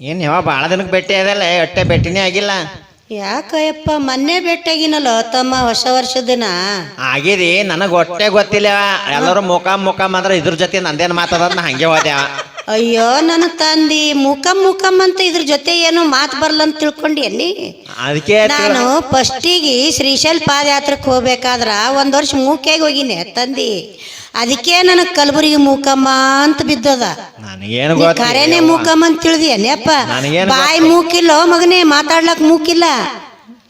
ಏನು ಯಾವ ಭಾಳ ದಿನಕ್ಕೆ ಭೇಟಿ ಅದಲ್ಲ ಒಟ್ಟೆ ಭೇಟಿನೇ ಆಗಿಲ್ಲ. ಯಾಕಯ್ಯಪ್ಪ ಮೊನ್ನೆ ಭೇಟಿಯಾಗಿನಲ್ಲ ತಮ್ಮ ಹೊಸ ವರ್ಷದ ದಿನ ಆಗಿದಿ ನನಗೆ ಒಟ್ಟೆ ಗೊತ್ತಿಲ್ಲ ಎಲ್ಲರೂ ಮುಖ ಮುಖ ಮಾತ್ರ ಇದ್ರ ಜೊತೆ ನಂದೇನು ಮಾತಾಡೋದು ನಾ ಹಂಗೆ ಹೋದೆ ಅಯ್ಯೋ ನನ್ನ ತಂದಿ ಮುಖಂ ಮುಖಂ ಅಂತ ಇದ್ರ ಜೊತೆ ಏನು ಮಾತು ಬರಲ್ಲ ಅಂತ ತಿಳ್ಕೊಂಡಿ ಅಲ್ಲಿ ಅದಕ್ಕೆ ನಾನು ಫಸ್ಟಿಗೆ ಶ್ರೀಶೈಲ್ ಪಾದಯಾತ್ರಕ್ಕೆ ಹೋಗ್ಬೇಕಾದ್ರ ಒಂದು ವರ್ಷ ಮೂಕೆಗೆ ಹೋಗಿನಿ ತಂದಿ. ಅದಕ್ಕೆ ನನಗೆ ಕಲಬುರಗಿ ಮೂಕಮ್ಮ ಅಂತ ಬಿದ್ದದ. ನನಗೇನು ನೀ ಗೊತ್ತಿಲ್ಲ ಕರೆನೆ ಮೂಕಮ್ಮ ಅಂತ ತಿಳಿದಿಯಪ್ಪ ನನಗೇನ್ ಬಾಯಿ ಮೂಕಿಲ್ಲ ಮಗನೇ ಮಾತಾಡ್ಲಕ್ ಮೂಕಿಲ್ಲ?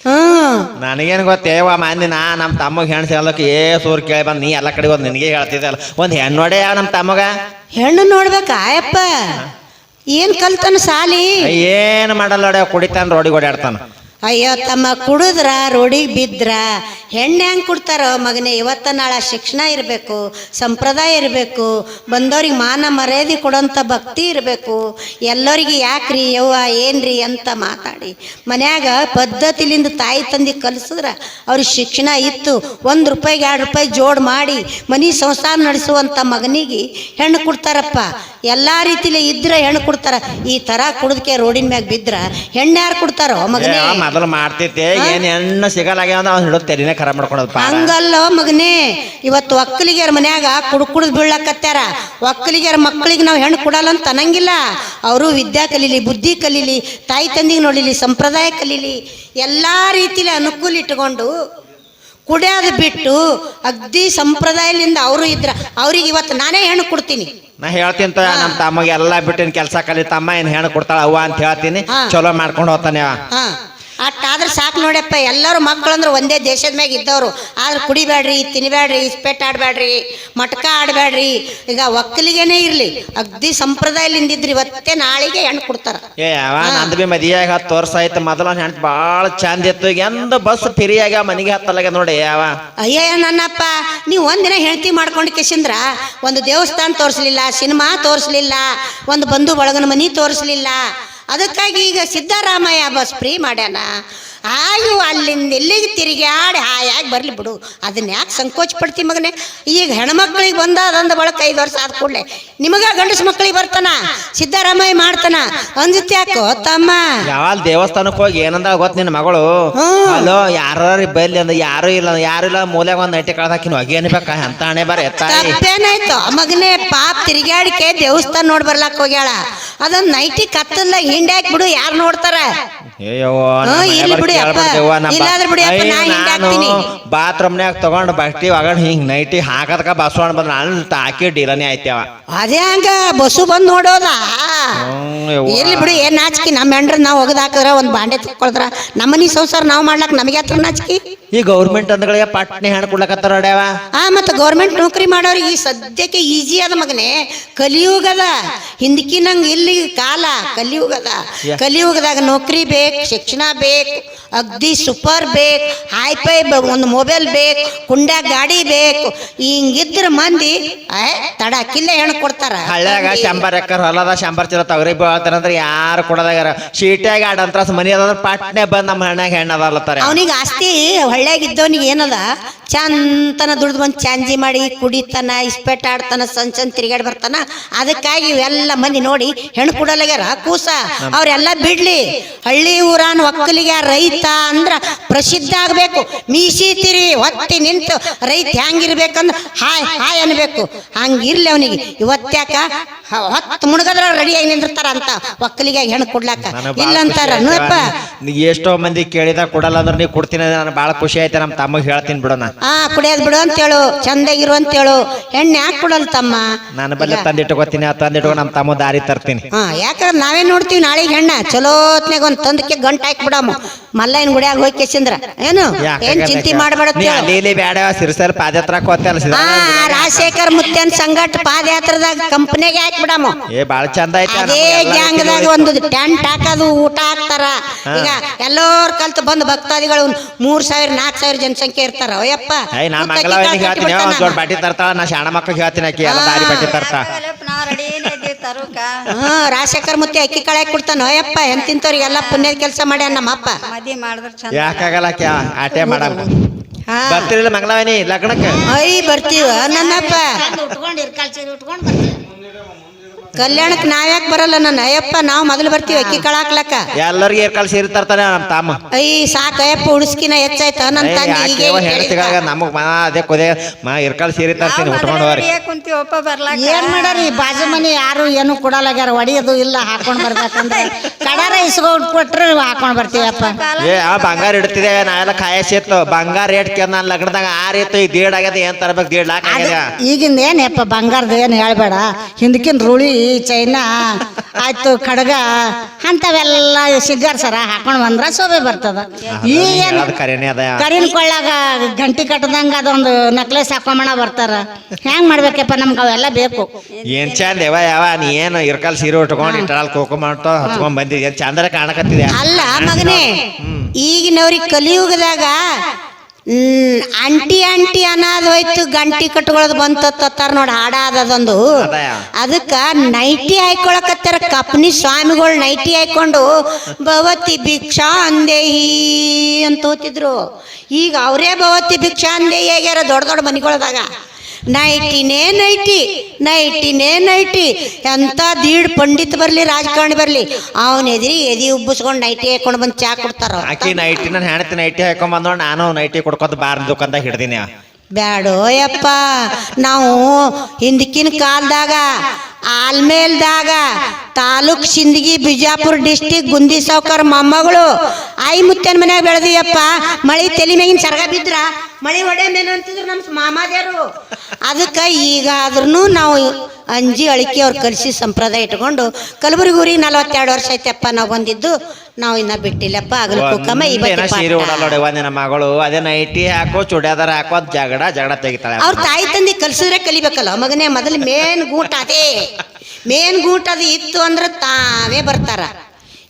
ಹ್ಮ್ ನನಗೇನು ಗೊತ್ತೇವ ಮಂದಿನ ನಮ್ಮ ತಮ್ಮಗೆ ಹೆಣ್ಣು ಸಿಗಲಕ್ಕೆ ಏ ಸೂರ್ ಕೇಳಿ ಬಂದು ನೀ ಎಲ್ಲ ಕಡೆ ಹೋದ್ ನಿನಗೆ ಹೇಳ್ತಿದ್ದಲ್ಲ ಒಂದು ಹೆಣ್ಣು ಯಾವ ನಮ್ಮ ತಮ್ಮಗ? ಹೆಣ್ಣು ನೋಡ್ಬೇಕ ಆಯಪ್ಪ ಏನ್ ಕಲ್ತಾನ ಸಾಲಿ? ಏನು ಮಾಡಲ್ಲ ನೋಡ್ಯಾವ ಕುಡಿತಾನ ರೋಡಿಗೆ ಓಡಾಡ್ತಾನ. ಅಯ್ಯೋ, ತಮ್ಮ ಕುಡಿದ್ರ ರೋಡಿಗೆ ಬಿದ್ರ. ಹೆಣ್ಣೆ ಹೆಂಗೆ ಕೊಡ್ತಾರೋ ಮಗನೇ, ಇವತ್ತ ನಾಳೆ ಶಿಕ್ಷಣ ಇರಬೇಕು, ಸಂಪ್ರದಾಯ ಇರಬೇಕು, ಬಂದವ್ರಿಗೆ ಮಾನ ಮರ್ಯಾದೆ ಕೊಡೋಂಥ ಭಕ್ತಿ ಇರಬೇಕು. ಎಲ್ಲರಿಗೆ ಯಾಕ್ರಿ, ಯವ್ವ, ಏನ್ರಿ ಅಂತ ಮಾತಾಡಿ. ಮನ್ಯಾಗ ಪದ್ಧತಿಲಿಂದ ತಾಯಿ ತಂದೆ ಕಲಿಸಿದ್ರೆ, ಅವ್ರಿಗೆ ಶಿಕ್ಷಣ ಇತ್ತು, ಒಂದು ರೂಪಾಯಿಗೆ ಎರಡು ರೂಪಾಯಿ ಜೋಡ್ ಮಾಡಿ ಮನೆ ಸಂಸಾರ ನಡೆಸುವಂಥ ಮಗನಿಗೆ ಹೆಣ್ಣು ಕೊಡ್ತಾರಪ್ಪ. ಎಲ್ಲ ರೀತಿಲಿ ಇದ್ರೆ ಹೆಣ್ಣು ಕೊಡ್ತಾರ. ಈ ತರ ಕುಡಿದ್ಕೆ ರೋಡಿನ ಮ್ಯಾಗ ಬಿದ್ರ ಹೆಣ್ಣು ಯಾರು ಕೊಡ್ತಾರೋ ಮಗನೇ? ಮೊದಲು ಮಾಡ್ತೈತೆ ಏನು ಹೆಣ್ಣು ಸಿಗಲಾಗ ಅವ್ನು ಹಿಡಿದು ತೆರಿನೇ ಖರ ಮಾಡ್ಕೊಳೋದು ಹಂಗಲ್ಲ ಹಂಗಲ್ಲೋ ಮಗನೇ. ಇವತ್ತು ಒಕ್ಕಲಿಗೆರ ಮನ್ಯಾಗ ಕುಡ್ ಕುಡ್ದು ಬೀಳಕತ್ಯಾರ. ಒಕ್ಕಲಿಗೆರ ಮಕ್ಕಳಿಗೆ ನಾವು ಹೆಣ್ಣು ಕೊಡಲ್ಲ ಅಂತ ಅನ್ನಂಗಿಲ್ಲ. ಅವರು ವಿದ್ಯಾ ಕಲೀಲಿ ಬುದ್ಧಿ ಕಲೀಲಿ ತಾಯಿ ತಂದಿಗೆ ನೋಡಿಲಿ ಸಂಪ್ರದಾಯ ಕಲೀಲಿ ಎಲ್ಲ ರೀತಿಲಿ ಅನುಕೂಲ ಇಟ್ಕೊಂಡು ಕುಡಿಯೋದು ಬಿಟ್ಟು ಅಗ್ದಿ ಸಂಪ್ರದಾಯದಿಂದ ಅವರು ಇದ್ರ ಅವ್ರಿಗೆ ಇವತ್ತು ನಾನೇ ಹೆಣ್ಣು ಕೊಡ್ತೀನಿ ನಾ ಹೇಳ್ತೀನಿ ತೋ ನಮ್ಮ ತಮ್ಮಗೆ ಎಲ್ಲ ಬಿಟ್ಟಿನ ಕೆಲಸ ಕಲಿ ತಮ್ಮ ಏನು ಹೆಣ್ಣು ಕೊಡ್ತಾಳ ಅವ್ವ ಅಂತ ಹೇಳ್ತೀನಿ. ಚಲೋ ಮಾಡ್ಕೊಂಡು ಹೋಗ್ತಾನೆ ಅವ. ಹಾ ಅಷ್ಟಾದ್ರೆ ಸಾಕು ನೋಡಪ್ಪ ಎಲ್ಲರೂ ಮಕ್ಕಳಂದ್ರೆ ಒಂದೇ ದೇಶದ ಮ್ಯಾಗ ಇದ್ದವರು. ಆದ್ರೆ ಕುಡಿಬೇಡ್ರಿ ತಿನ್ಬೇಡ್ರಿ ಇಸ್ಪೆಟ್ ಆಡಬೇಡ್ರಿ ಮಟ್ಕ ಆಡಬೇಡ್ರಿ. ಈಗ ಒಕ್ಕಲಿಗೆನೇ ಇರಲಿ ಅಗ್ದಿ ಸಂಪ್ರದಾಯದಿಂದ ಇದ್ರಿ ಇವತ್ತೇ ನಾಳೆಗೆ ಹೆಣ್ಣು ಕೊಡ್ತಾರೆ. ಏ ಅವ ನಂದು ಬಿ ಮದಿಯಾಗ ಹತ್ತು ವರ್ಷ ಆಯ್ತು ಮೊದಲ ಹೆಣ್ಣು ಭಾಳ ಚಂದ ಇತ್ತು. ಈಗ ಎಂದ ಬಸ್ ಫ್ರೀ ಆಗ ಮನೆಗೆ ಹತ್ತಲಾಗ ನೋಡಿ ಯಾವ ಅಯ್ಯ ನನ್ನಪ್ಪ ನೀವು ಒಂದಿನ ಹೆಂಡತಿ ಮಾಡ್ಕೊಂಡು ಕಿಸಿಂದ್ರ ಒಂದು ದೇವಸ್ಥಾನ ತೋರಿಸ್ಲಿಲ್ಲ ಸಿನಿಮಾ ತೋರಿಸ್ಲಿಲ್ಲ ಒಂದು ಬಂಧು ಬಳಗನ ಮನಿ ತೋರಿಸ್ಲಿಲ್ಲ ಅದಕ್ಕಾಗಿ ಈಗ ಸಿದ್ದರಾಮಯ್ಯ ಬಸ್ ಫ್ರೀ ಮಾಡ್ಯಾನ. ಆಯು ಅಲ್ಲಿಂದ ಇಲ್ಲಿಗೆ ತಿರುಗಾಡಿ ಹಾಯಾಗಿ ಬರಲಿ ಬಿಡು. ಅದನ್ನ ಯಾಕೆ ಸಂಕೋಚ ಪಡ್ತಿ ಮಗನೇ? ಈಗ ಹೆಣ್ಮಕ್ಳಿಗೆ ಬಂದಾದಂದ ಬಳಕ ಐದು ವರ್ಷ ಆದ ಕೂಡಲೇ. ನಿಮಗ ಗಂಡಸ ಮಕ್ಕಳಿಗೆ ಬರ್ತಾನ? ಸಿದ್ದರಾಮಯ್ಯ ಮಾಡ್ತಾನ? ಅಂಜುತ್ತೆ ಯಾಕೋ ತಮ್ಮ? ಯಾವಾಗ ದೇವಸ್ಥಾನಕ್ಕೆ ಹೋಗಿ ಏನಂದ ಗೊತ್ತ ನಿನ್ನ ಮಗಳು? ಹಲೋ ಅಲೋ ಯಾರು ಬೈಲಿ ಅಂದ ಯಾರು ಇಲ್ಲ ಯಾರು ಇಲ್ಲ ಮೂಲೆಗೆ ಒಂದು ನೈಟಿ ಕಳ್ದಾಕಿನ ಹೊಗೆ ಅನ್ಬೇಕ ಅಂತ ಹಣೆ ಬರ ಏನಾಯ್ತು ತಪ್ಪೇನಾಯ್ತು? ಮಗನೇ ಪಾಪ್ ತಿರುಗಾಡಿಕೆ ದೇವಸ್ಥಾನ ನೋಡ್ ಬರ್ಲಾಕ್ ಹೋಗ್ಯಾಳ. ಅದನ್ನ ನೈಟಿ ಕತ್ತಲ್ಲ ಹಿಂಡ್ಯಾಕ್ ಬಿಡು ಯಾರು ನೋಡ್ತಾರ? ಬಾತ್ರೂಮ್ನ್ಯಾಗ ತಗೊಂಡು ಬಟ್ಟಿ ಒಗಂಡ್ ಹಿಂಗ್ ನೈಟಿ ಹಾಕದಕ ಬಸವಣ್ಣ ಬಂದ್ರ ನಾನು ತಾಕಿ ಡೀಲನೇ ಆಯ್ತವ ಅದೇ ಹಂಗ ಬಸ್ಸು ಬಂದ್ ನೋಡೋದ. ಯವ್ವ. ಬಿಡಿ ಏನ್ ನಾಚಿಕೆ? ನಮ್ಮ ಹೆಂಡ್ರ ನಾವು ಒಗದ್ ಹಾಕಿದ್ರ ಒಂದ್ ಬಾಂಡೆ ತಕ್ಕೊಳದ್ರ ನಮ್ಮನಿ ಸಂಸಾರ ನಾವು ಮಾಡ್ಲಾಕ್ ನಮಗೆ ಹತ್ರ ನಾಚಿಕೆ? ಈ ಗೌರ್ಮೆಂಟ್ ಅಂದ್ರೆ ಪಟ್ನೆ ಹೆಣ್ಣು ಕೊಡ್ಲಕತ್ತಾರ ಅಡ್ಯಾವ ಆ ಮತ್ತ ಗೌರ್ಮೆಂಟ್ ನೌಕರಿ ಮಾಡೋರಿಗೆ ಈ ಸದ್ಯಕ್ಕೆ ಈಜಿ ಅದ ಮಗನೇ. ಕಲಿಯುಗದ. ಹಿಂದಕಿನಂಗ ಇಲ್ಲಿ ಕಾಲ ಕಲಿಯುಗದ. ಕಲಿಯುಗದಾಗ ನೌಕರಿ ಬೇಕು ಶಿಕ್ಷಣ ಬೇಕು ಅಗ್ದಿ ಸೂಪರ್ ಬೇಕು ಹೈಫೈ ಒಂದು ಮೊಬೈಲ್ ಬೇಕು ಕುಂಡ್ಯಾಗ ಗಾಡಿ ಬೇಕು ಹಿಂಗಿದ್ರ ಮಂದಿ ತಡ ಕಿಲ್ಲ ಹೆಣ್ಣು ಕೊಡ್ತಾರ. ಹಳ್ಳ್ಯಾಗ ಶಂಬರ್ ಎಕ್ಕರ್ ಹೊಲದ ಶಂಬರ್ ಚಿರ ತಗರಿ ಬೀಳ್ತಾರಂದ್ರೆ ಯಾರು ಕೊಡದಾಗ ಶೀಟ್ಯಾಗ ಆಡಂತ್ರ ಮನಿ ಅದಂದ್ರ ಪಟ್ನೆ ಬಂದ್ ನಮ್ಮ ಹಣ್ಣಾಗ ಹೆಣ್ಣು ಅದಲ್ಲತ್ತಾರೆ ಅವನಿಗೆ ಆಸ್ತಿ ಹೊಳ್ಳ್ಯಾಗ ಇದ್ದವನಿಗೆ ಏನದ? ಚಂತನ ದುಡ್ದು ಬಂದು ಚಾಂಜಿ ಮಾಡಿ ಕುಡಿತಾನ ಇಸ್ಪೆಟ್ ಆಡ್ತಾನ ಸಣ್ಣ ಸಣ್ಣ ತಿರುಗಾಡಿ ಬರ್ತಾನ. ಅದಕ್ಕಾಗಿ ಇವೆಲ್ಲ ಮಂದಿ ನೋಡಿ ಹೆಣ್ಣು ಕೊಡಲಾಗ್ಯಾರ, ಕೂಸ. ಅವರೆಲ್ಲ ಬಿಡ್ಲಿ. ಹಳ್ಳಿ ಊರಾನ್ ಒಕ್ಕಲಿಗೆ ರೈತ ಅಂದ್ರ ಪ್ರಸಿದ್ಧ ಆಗ್ಬೇಕು. ಮೀಸಿ ತಿರಿ ಹೊತ್ತಿ ನಿಂತು ರೈತ ಹೆಂಗಿರ್ಬೇಕಂದ್ರ ಹಾಯ್ ಹಾಯ್ ಅನ್ಬೇಕು. ಹಂಗಿರ್ಲಿ ಅವನಿಗೆ. ಇವತ್ತ್ಯಾಕ ಹ- ಮುಣಗದ್ರ ರೆಡಿ ರೆಡಿಯಾಗಿ ನಿಂದಿರ್ತಾರ ಅಂತ ಒಕ್ಕಲಿಗೆ ಹೆಣ್ಣು ಕೊಡ್ಲಾಕ. ಇಲ್ಲಂತಾರ ನೋಡಪ್ಪ. ನೀ ಎಷ್ಟೋ ಮಂದಿ ಕೇಳಿದ ಕೊಡಲ್ಲ ಅಂದ್ರೆ ನೀ ಕೊಡ್ತೀನಿ ನಾನು ಭಾಳ ಖುಷಿ ಆಯ್ತು ನಮ್ಮ ತಮ್ಮಗೆ ಹೇಳ್ತೀನಿ ಬಿಡೋಣ. ಆ ಕುಡಿಯೋದ್ ಬಿಡು ಅಂತ ಅಂತೇಳು ಚಂದಾಗಿರು ಅಂತೇಳು. ಹೆಣ್ಣು ಯಾಕೆ ಕೊಡಲ್ ತಮ್ಮ? ನಾನು ಬಲ್ಲ ತಂದಿಟ್ಕೋತೀನಿ ಆ ತಂದಿಟ್ಕೊ ನಮ್ಮ ತಮ್ಮ ದಾರಿ ತರ್ತೀನಿ. ಹಾ ಯಾಕಂದ್ರೆ ನಾವೇ ನೋಡ್ತೀವಿ ನಾಳೆ ಹೆಣ್ಣ ಚಲೋ ಒಂದು ತಂದಕ್ಕೆ ಗಂಟು ಹಾಕಿ ಬಿಡಮ್ಮ. ಮಲ್ಲಯ್ಯನ ಗುಡಿಯಾಗ ಹೋಗಿ ಕೇಸಿಂದ್ರ. ಏನು? ಏನ್ ಚಿಂತೆ ಮಾಡಬೇಡ ನೀ ಬ್ಯಾಡ ಇಲ್ಲಿ ಬೇಡ ಸಿರಿಸಲ್ ಪಾದಯಾತ್ರಕ್ಕೆ ಹೋಗ್ತಲ್ಲ ಹಾ ರಾಜಶೇಖರ್ ಮುತ್ಯನ್ ಸಂಗಟ್ ಪಾದಯಾತ್ರದಾಗ ಕಂಪನಿಗೆ ಹಾಕಿ ಬಿಡಮ್ಮ ಏ ಭಾಳ ಚಂದ ಐತೆ ಅದೇ ಗ್ಯಾಂಗ್ದಾಗ ಒಂದು ಟೆಂಟ್ ಹಾಕೋದು ಊಟ ಹಾಕ್ತಾರ. ಈಗ ಎಲ್ಲೋರ್ ಕಲ್ತು ಬಂದು ಭಕ್ತಾದಿಗಳು ಮೂರ್ ಸಾವಿರ ನಾಲ್ಕು ಸಾವಿರ ಜನಸಂಖ್ಯೆ ಇರ್ತಾರ. ಅಯ್ಯಪ್ಪ ನಾ ಕಾಲ್ ಹೇಳ್ತೀನಿ ದೊಡ್ಡ ಬಟ್ಟಿ ತರ್ತಾಳ ನಾ ಶಾಣ ಮಕ್ಳಿಗೆ ಹೇಳ್ತೀನಿ ಆಕಿ ಎಲ್ಲ ದಾರಿ ಬಟ್ಟಿ ತರ್ತಾ. ಹಾ ರಾಜಶೇಖರ್ ಮುತ್ತಿ ಅಕ್ಕಿ ಕಳೆ ಕೊಡ್ತಾನ. ಅಯ್ಯಪ್ಪ ಎಂತಿಂತವ್ರಿಗೆಲ್ಲ ಪುಣ್ಯದ ಕೆಲಸ ಮಾಡ್ಯಾನ ನಮ್ಮಪ್ಪ. ಮದಿ ಮಾಡಿದ್ರೆ ಚಂದ. ಯಾಕಾಗಲ್ಲ ಆಟೆ ಹಾ. ಬರ್ತಿರಲಿಲ್ಲ ಮಂಗಲವನಿ ಲಗ್ನಕ್ಕೆ? ಐ ಬರ್ತೀವ. ನನ್ನಪ್ಪ. ಉಟ್ಕೊಂಡು ಇರ್ಕಲ್ಸಿ ಉಟ್ಕೊಂಡು ಬರ್ತಾರೆ ಕಲ್ಯಾಣಕ್ಕೆ ನಾವ್ಯಾಕೆ ಬರಲ್ಲ ನನ್ನ? ಅಯ್ಯಪ್ಪ ನಾವು ಮೊದಲು ಬರ್ತೀವಿ ಅಕ್ಕಿ ಕಳಾಕ್ಲಕ್ಕ. ಎಲ್ಲರಿಗೂ ಏರ್ಕಾಲ್ ಸೀರೆ ತರ್ತಾನೆ ನಮ್ಮ ತಮ್ಮ. ಅಯ್ಯ ಸಾಕ ಅಯ್ಯಪ್ಪ ಉಡ್ಸ್ಕಿನ ಹೆಚ್ಚಾಯ್ತ. ನನ್ನ ತಂಗಿ ಈಗ ಹೇಳ್ತಿಗಳಾಗ ನಮಗ್ ಮಾ ಅದೇ ಕೊದೆ. ಮಾ ಇರ್ಕಲ್ ಸೇರಿ ತರ್ತೀನಿ ಉಟ್ಕೊಂಡು ಹೋಗ್ರಿ ಕುಂತೀವಪ್ಪ ಬರ್ಲಾಕ? ಏನ್ ಮಾಡಾರಿ? ಬಾಜು ಮನೆ ಯಾರು ಏನು ಕೊಡಲಾಗ್ಯಾರ ಒಡಿಯೋದು ಇಲ್ಲ ಹಾಕೊಂಡ್ ಬರ್ಬೇಕಂದ್ರೆ. ಕಡಾರ ಇಸ್ಕೊಂಡ್ ಕೊಟ್ರೆ ಹಾಕೊಂಡ್ ಬರ್ತೀವಪ್ಪ. ಏ ಆ ಬಂಗಾರ ಇಡ್ತಿದೆ ನಾವೆಲ್ಲ ಕಾಯಸಿತ್ತು ಬಂಗಾರ ರೇಟ್ ಕೇಳ ನಾನು ಲಗ್ನದಾಗ ಆ ಈಗ ದೇಡ್ ಆಗ್ಯದ ಏನ್ ತರ್ಬೇಕು? ದೇಡ್ ಲಾಕ್ ಆಗ್ಯದ. ಈಗಿಂದ ಏನಪ್ಪ ಬಂಗಾರದ ಏನು ಹೇಳ್ಬೇಡ? ಹಿಂದಕಿನ ರೂಳಿ ಚೈನಾ ಆಯ್ತು ಖಡ್ಗ ಅಂತವೆಲ್ಲ ಸಿಗ್ಗಾರ ಸರ ಹಾಕೊಂಡ್ ಬಂದ್ರ ಶೋಭೆ ಬರ್ತದ. ಈಗೇನು ಕರೆನೇ ಕೊಳ್ಳಾಗ ಗಂಟಿ ಕಟ್ಟದಂಗ ಅದೊಂದು ನೆಕ್ಲೆಸ್ ಹಾಕೊಂಬಣ ಬರ್ತಾರ. ಹೆಂಗ್ ಮಾಡ್ಬೇಕಪ್ಪ ನಮ್ಗೆ ಅವೆಲ್ಲ ಬೇಕು. ಏನ್ ಚಂದ ಯಾವ ಯಾವ ನೀ ಏನು ಇರ್ಕಲ್ ಸೀರೆ ಉಟ್ಕೊಂಡು ಇಟ್ಟಲ್ ಕೋಕೋ ಮಾಡ್ತಾ ಹಚ್ಕೊಂಡ್ ಬಂದಿದ್ಯಾ? ಚಂದ್ರ ಕಾಣಕತ್ತಿದೆ ಅಲ್ಲ ಮಗನೇ ಈಗಿನವ್ರಿಗೆ ಕಲಿಯುಗದಾಗ ಅಂಟಿ ಅಂಟಿ ಅನ್ನೋದು ಹೋಯ್ತು ಗಂಟಿ ಕಟ್ಕೊಳ್ಳೋದು ಬಂತ ತತ್ತಾರ ನೋಡಿ ಹಾಡ ಅದೊಂದು ಅದಕ್ಕ ನೈಟಿ ಹಾಕೊಳಕತ್ತಾರ ಕಪ್ನಿ ಸ್ವಾಮಿಗಳು ನೈಟಿ ಹಾಕೊಂಡು ಭವತಿ ಭಿಕ್ಷಾ ಅಂದೇಹಿ ಅಂತ ಓದ್ತಿದ್ರು. ಈಗ ಅವರೇ ಭವತಿ ಭಿಕ್ಷಾ ಅಂದೇಹಿ ಆಗ್ಯಾರ ದೊಡ್ಡ ದೊಡ್ಡ ಮನಿಗಳದಾಗ. ನೈಟಿನೇ ನೈಟಿ ನೈಟಿನೇ ನೈಟಿ. ಎಂತ ದೀಡ್ ಪಂಡಿತ್ ಬರ್ಲಿ ರಾಜಕಾರಣಿ ಬರ್ಲಿ. ಅವನ ಎದಿರಿ ಎದಿ ಉಬ್ಬಿಸ್ಕೊಂಡು ನೈಟಿ ಹಾಕೊಂಡು ಬಂದು ಚಾ ಕೊಡ್ತಾರ ಆಕಿ ನೈಟಿ ನಾನು ಹೆಣತಿ ನೈಟಿ ಹಾಕೊಂಡ್ ಬಂದ್ ನಾನು ನೈಟಿ ಕೊಡ್ಕೊತ ಬಾರ್ ದುಕಾನ್ದಾಗ ಹಿಡ್ದೀನಿ. ಬ್ಯಾಡೋ ಯಪ್ಪ ನಾವು ಹಿಂದಕ್ಕಿನ ಕಾಲದಾಗ ಆಲ್ಮೇಲ್ದಾಗ ತಾಲೂಕ್ ಸಿಂದಗಿ ಬಿಜಾಪುರ ಡಿಸ್ಟಿಕ್ ಗುಂದಿ ಸಾವ್ಕಾರ ಮೊಮ್ಮಗಳು. ಆಯಿ ಮುತ್ತನ ಮನ್ಯಾಗ ಬೆಳೆದಿಯಪ್ಪ ಮಳಿ ತಲೆ ಮ್ಯಾಗಿನ ಸರ್ಗ ಬಿದ್ರ ಮಳಿ ಹೊಡೆ ಮೇನು ಅಂತಿದ್ರು ನಮ್ಮ ಮಾಮಾದೇರು ಅದಕ್ಕೆ ಈಗ ಆದ್ರೂ ನಾವು ಅಂಜಿ ಅಳಿಕೆ ಅವ್ರು ಕಲಿಸಿ ಸಂಪ್ರದಾಯ ಇಟ್ಕೊಂಡು ಕಲಬುರಗಿ ಊರಿಗೆ ನಲವತ್ತೆರಡು ವರ್ಷ ಐತೆಪ್ಪ ನಾವು ಬಂದಿದ್ದು ನಾವು ಇನ್ನ ಬಿಟ್ಟಿಲ್ಲಪ್ಪ ಆಗಲು ಕುಕ್ಕಮ್ಮ ಈ ಒಂದಿನ ಸೀರೆ ಉಡಲ್ಲ ಒಂದಿನ ಮಗಳು ಅದೇ ನೈಟಿ ಹಾಕೋ ಚುಡಿಯಾದಾರ ಹಾಕೋ ಜಗಡ ಜಗಡ ತೆಗಿತಾಳೆ. ಅವ್ರ ತಾಯಿ ತಂದೆ ಕಲ್ಸಿದ್ರೆ ಕಲಿಬೇಕಲ್ಲ ಮಗನೇ ಮೊದಲು ಮೇನ್ ಗೂಟ ಅದೇ. ಮೇನ್ ಗೂಟ್ ಅದು ಇತ್ತು ಅಂದ್ರೆ ತಾವೇ ಬರ್ತಾರ.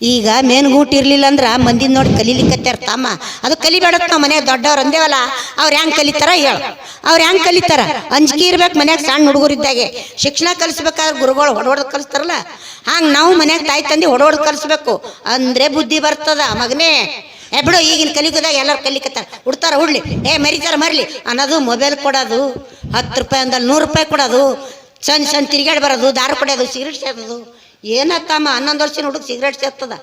ಈಗ ಮೇನ್ ಗೂಟ್ ಇರ್ಲಿಲ್ಲ ಅಂದ್ರ ಮಂದಿ ನೋಡಿ ಕಲೀಲಿಕ್ಕತ್ತಾರ ತಮ್ಮ. ಅದು ಕಲಿಬೇಡತ್ ನಾವು ಮನ್ಯಾಗ ದೊಡ್ಡವ್ರು ಅಂದೇವಲ್ಲ, ಅವ್ರು ಹೆಂಗ್ ಕಲಿತಾರ ಹೇಳು. ಅವ್ರು ಹೆಂಗೆ ಕಲಿತಾರ? ಅಂಜಿಕೆ ಇರ್ಬೇಕು ಮನ್ಯಾಗ ಸಣ್ಣ ಹುಡುಗರಿದ್ದಾಗೆ ಶಿಕ್ಷಣ ಕಲಿಸ್ಬೇಕಾದ್ರೆ ಗುರುಗಳು ಹೊಡೋಡ್ ಕಲಿಸ್ತಾರಲ್ಲ? ಹಂಗ್ ನಾವು ಮನ್ಯಾಗ ತಾಯಿ ತಂದೆ ಹೊಡೋಡ್ ಕಲಿಸ್ಬೇಕು. ಅಂದ್ರೆ ಬುದ್ಧಿ ಬರ್ತದ ಮಗನೇ. ಏ ಬಿಡು, ಈಗಿನ ಕಲಿಕದಾಗ ಎಲ್ಲರೂ ಕಲಿಕತ್ತಾರ. ಹುಡ್ತಾರ, ಹುಡ್ಲಿ. ಏ ಮರಿತಾರ, ಮರ್ಲಿ. ಅನ್ನೋದು ಮೊಬೈಲ್ ಕೊಡೋದು. ಹತ್ತು ರೂಪಾಯಿ ಅಂದಲ್ಲಿ ನೂರು ರೂಪಾಯಿ ಕೊಡೋದು. ಸಣ್ಣ ಸಣ್ಣ ತಿರುಗಾಡಿ ಬರೋದು ದಾರು ಕುಡಿಯೋದು ಸಿಗರೇಟ್ ಸೇದೋದು ಏನತ್ತಮ್ಮ ಹನ್ನೊಂದು ವರ್ಷ ಹುಡುಗ ಸಿಗರೇಟ್ ಸೇರ್ತದ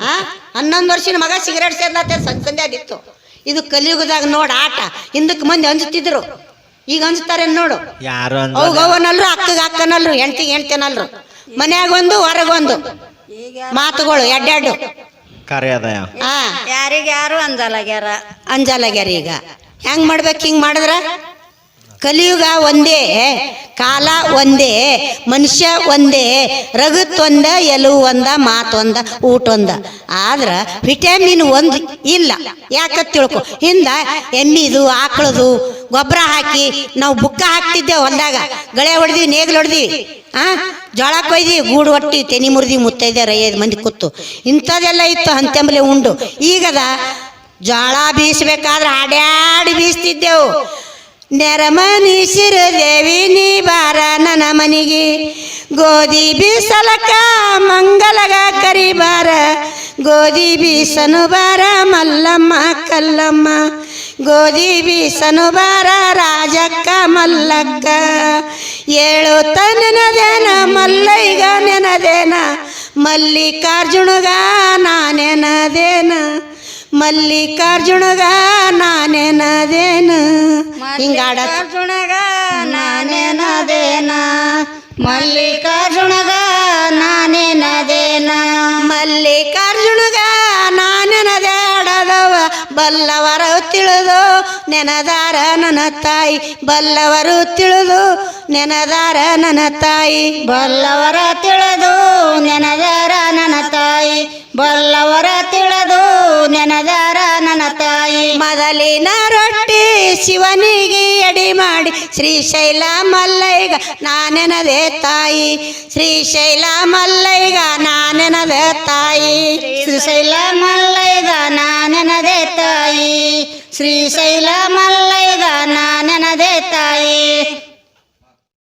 ಹಾಂ ಹನ್ನೊಂದು ವರ್ಷದ ಮಗ ಸಿಗರೇಟ್ ಸೇದ್ಲತ್ತೆ ಸಣ್ಣ ಸಂದೆ ಆಗಿತ್ತು ಇದು ಕಲಿಯುಗದಾಗ ನೋಡು ಆಟ. ಹಿಂದಕ್ಕೆ ಮಂದಿ ಅಂಜುತ್ತಿದ್ರು. ಈಗ ಅಂಜುತ್ತಾರೆ ನೋಡು? ಯಾರು ಅಂದ. ಅಕ್ಕಗೆ ಅವನಲ್ರು ಅಕ್ಕಗ ಅಕ್ಕನಲ್ರು ಹೆಂಡ್ತಿಗೆ ಹೆಂಡ್ತಿನಲ್ರು. ಮನ್ಯಾಗ ಒಂದು ಹೊರಗೊಂದು. ಮಾತುಗಳು ಎಡ್ಡೆಡ್ಡು. ಯಾರಿಗೆ ಯಾರು ಅಂಜಲಾಗ್ಯಾರ? ಅಂಜಲಾಗ್ಯಾರ ಈಗ. ಹೆಂಗ್ ಮಾಡ್ಬೇಕು ಹಿಂಗ್ ಮಾಡಿದ್ರ? ಕಲಿಯುಗ ಒಂದೇ, ಕಾಲ ಒಂದೇ, ಮನುಷ್ಯ ಒಂದೇ ರಗತ್ ಒಂದ ಎಲುವು ಒಂದ ಊಟ ಒಂದ ಆದ್ರ ವಿಟಮಿನ್ ಒಂದು ಇಲ್ಲ. ಯಾಕ ತಿಳ್ಕೊ. ಹಿಂದ ಎಮ್ಮಿದು ಆಕಳದು, ಗೊಬ್ಬರ ಹಾಕಿ, ನಾವು ಬುಕ್ಕ ಹಾಕ್ತಿದ್ದೆ ಹೊಲ್ದಾಗ. ಗಳೆ ಹೊಡೆದಿವಿ, ನೇಗ್ಲು ಹೊಡೆದಿವಿ. ಆ? ಜೋಳ ಕೊಯ್ದಿ, ಗೂಡು ಹೊಟ್ಟಿ ತೆನಿ ಮುರಿದಿ, ಮುತ್ತೈದೆ ಐದು ಮಂದಿ ಕೂತು. ಇಂಥದೆಲ್ಲ ಇತ್ತು ಹಂತೆಂಬಲೆ ಉಂಡು. ಈಗದ ಜೋಳ ಬೀಸಬೇಕಾದ್ರೆ ಹಾಡ್ಯಾಡಿ ಬೀಸ್ತಿದ್ದೆವು. ನೆರಮನಿ ಶಿರದೇವಿ ನೀ ಬಾರ ನನ್ನ ಮನಿಗೆ. ಗೋಧಿ ಬೀಸಲಕ ಮಂಗಲಗ ಕರಿಬಾರ. ಗೋಧಿ ಬೀಸನು ಬಾರ ಮಲ್ಲಮ್ಮ, ಕಲ್ಲಮ್ಮ. ಗೋಧಿ ಬೀಸನು ಬಾರ ರಾಜಕ್ಕ, ಮಲ್ಲಕ್ಕ. ಏಳು ತನ್ನದೇನ ಮಲ್ಲೈಗ ನೆನದೇನ. ಮಲ್ಲಿಕಾರ್ಜುನಗ ನಾನೆನದೇನ. ಮಲ್ಲಿಕಾರ್ಜುನಗ ನಾನೇನದೇನು? ಹಿಂಗಾಡ ಅರ್ಜುನಗ ನಾನೇನದೇನ? ಮಲ್ಲಿಕಾರ್ಜುನಗ ನಾನೇನದೇನ? ಮಲ್ಲಿಕಾರ್ಜುನಗ ನಾನೇನದೇಡದವ? ಬಲ್ಲವರು ತಿಳಿದು ನೆನದಾರ ನನ್ನ ತಾಯಿ. ಬಲ್ಲವರು ತಿಳಿದು ನೆನದಾರ ನನ್ನ ತಾಯಿ. ಬಲ್ಲವರ ತಿಳಿದು ನೆನದಾರ ನನ್ನ ತಾಯಿ. ಬಲ್ಲವರ ತಿಳಿದು ನೆನದಾರ ನನ್ನ ತಾಯಿ. ಮೊದಲಿನ ರೊಟ್ಟಿ ಶಿವನಿಗೆ ಅಡಿ ಮಾಡಿ ಶ್ರೀಶೈಲ ಮಲ್ಲೈಗ ನಾನೆನದೇ ತಾಯಿ. ಶ್ರೀಶೈಲ ಮಲ್ಲೈಗ ನಾನೆನದೆ ತಾಯಿ. ಶ್ರೀಶೈಲ ಮಲ್ಲೈಗ ನಾನೆನದೆ ತಾಯಿ. ಶ್ರೀಶೈಲ ಮಲ್ಲೈಗ ನಾನೆನದೆ ತಾಯಿ.